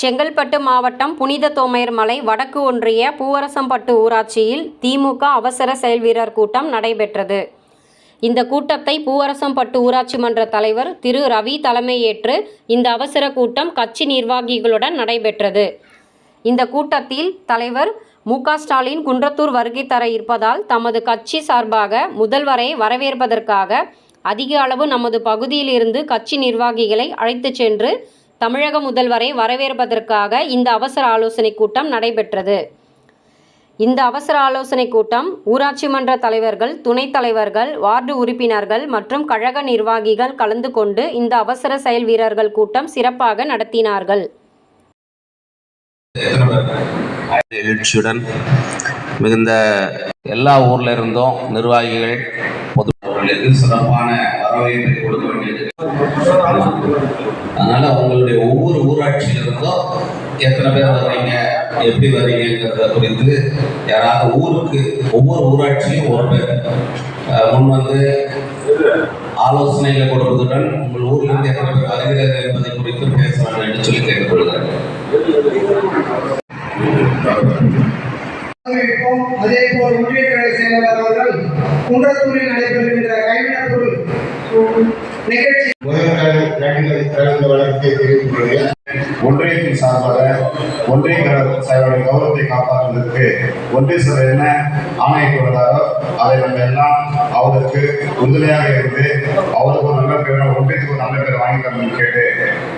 செங்கல்பட்டு மாவட்டம் புனித தோமையர் மலை வடக்கு ஒன்றிய பூவரசம்பட்டு ஊராட்சியில் திமுக அவசர செயல்வீரர் கூட்டம் நடைபெற்றது. இந்த கூட்டத்தை பூவரசம்பட்டு ஊராட்சி மன்ற தலைவர் திரு ரவி தலைமையேற்று இந்த அவசர கூட்டம் கட்சி நிர்வாகிகளுடன் நடைபெற்றது. இந்த கூட்டத்தில் தலைவர் மு ஸ்டாலின் குன்றத்தூர் வருகை தர இருப்பதால் தமது கட்சி சார்பாக முதல்வரை வரவேற்பதற்காக அதிக அளவு நமது பகுதியில் இருந்து கட்சி நிர்வாகிகளை அழைத்துச் சென்று தமிழக முதல்வரை வரவேற்பதற்காக இந்த அவசர ஆலோசனை கூட்டம் நடைபெற்றது. இந்த அவசர ஆலோசனை கூட்டம் ஊராட்சி மன்ற தலைவர்கள் துணைத் தலைவர்கள் வார்டு உறுப்பினர்கள் மற்றும் கழக நிர்வாகிகள் கலந்து கொண்டு இந்த அவசர செயல் வீரர்கள் கூட்டம் சிறப்பாக நடத்தினார்கள். எழுச்சியுடன் மிகுந்த எல்லா ஊர்ல இருந்தும் நிர்வாகிகள் சிறப்பான வரவேற்பை கொடுக்க வேண்டியது. அதனால உங்களுடைய ஒவ்வொரு ஊராட்சியிலிருந்தும் எத்தனை பேர் வர்றீங்க எப்படி வர்றீங்கிறத குறித்து யாராவது ஊருக்கு ஒவ்வொரு ஊராட்சியும் ஒரு பேர். முன் வந்து ஆலோசனைகளை கொடுப்பதுடன் உங்கள் ஊரில் இருந்து எத்தனை பேர் வருகிறார்கள் என்பதை குறித்து பேச வேண்டும் என்று சொல்லி கேட்டுக்கொள்கிறேன். அதே போல் ஒன்றிய சேர்ந்தவர்கள் குன்றத்தூரில் நடைபெறுகின்ற கைவினைப் பொருள் நிகழ்ச்சி கலந்த வழக்கத்தை ஒன்றியத்தின் சார்பாக ஒன்றிய கழகம் கௌரவத்தை காப்பாற்றுவதற்கு ஒன்றிய சபை என்ன? ஆணையிட்டுள்ளதாரோ அதை நம்ம எல்லாம் அவருக்கு உறுதுணையாக இருந்து அவருக்கு ஒரு நல்ல பேர் ஒன்றியத்துக்கு ஒரு நல்ல பேர் வாங்கி தரணும்னு கேட்டு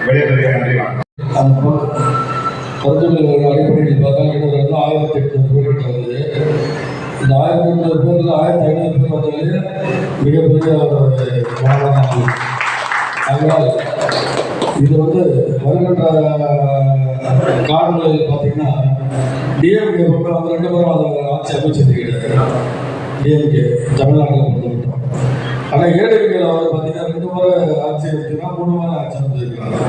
விடைபெறுகிற நன்றி வணக்கம். அடிப்படையில் பார்த்தா ஆயிரத்தி எட்நூறு ஆயிரத்தி ஐநூறு பேர் வந்தது மிகப்பெரிய ஒரு அதனால் இது வந்து வருகின்ற காலநிலையில் பார்த்தீங்கன்னா டிஎம்கே பக்கம் வந்து ரெண்டு பேரும் அதை ஆட்சி அமைச்சது கிடையாது டிஎம்கே தமிழ்நாட்டில் பொறுத்த ஆனால் ஏடிஎம்கேல வந்து பார்த்தீங்கன்னா ரெண்டு முறை ஆட்சி அமைச்சிருக்காங்க மூணு முறை ஆட்சி அமைச்சிருக்காங்க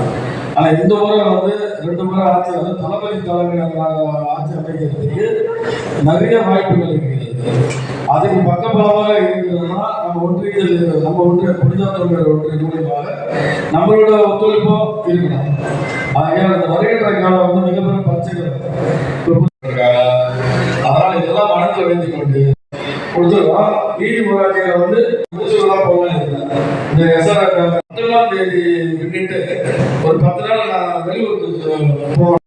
ஆனால் இந்த முறை வந்து ரெண்டு முறை ஆட்சி வந்து தளபதி தலைமையாக ஆட்சி அமைக்கிறதுக்கு நிறைய வாய்ப்புகள் இருக்குது. அதுக்கு பக்கபலமாக இருக்கிறதுனா நம்ம ஒன்றியத்தில் நம்ம ஒன்றிய புனிதாத்தோட ஒன்றிய மூலியமாக நம்மளோட ஒத்துழைப்போ இருக்கணும். ஆகையால் அந்த வருகின்ற காலம் வந்து மிகப்பெரும் பிரச்சனை அதனால் இதெல்லாம் மனத்தில் வைத்துக் கொண்டு கொடுத்துருக்கோம். நீதி ஊராட்சியில் வந்து முடிச்சுலாம் போகலாம். இந்த எஸ்ஆர் பத்தொன்பதாம் தேதி விட்டுட்டு ஒரு பத்து நாள் நான் வெளியூருக்கு போகிறேன்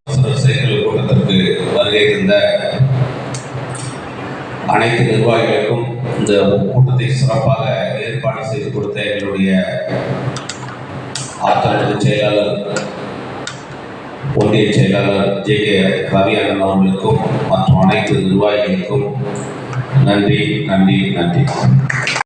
அனைத்து நிர்வாகிகளுக்கும் இந்த கூட்டத்தை சிறப்பாக ஏற்பாடு செய்து கொடுத்த எங்களுடைய ஆத்தரவு செயலாளர் ஒன்றிய செயலாளர் ஜே கே ரவி அண்ணன் அவர்களுக்கும் மற்றும் அனைத்து நிர்வாகிகளுக்கும் நன்றி நன்றி நன்றி.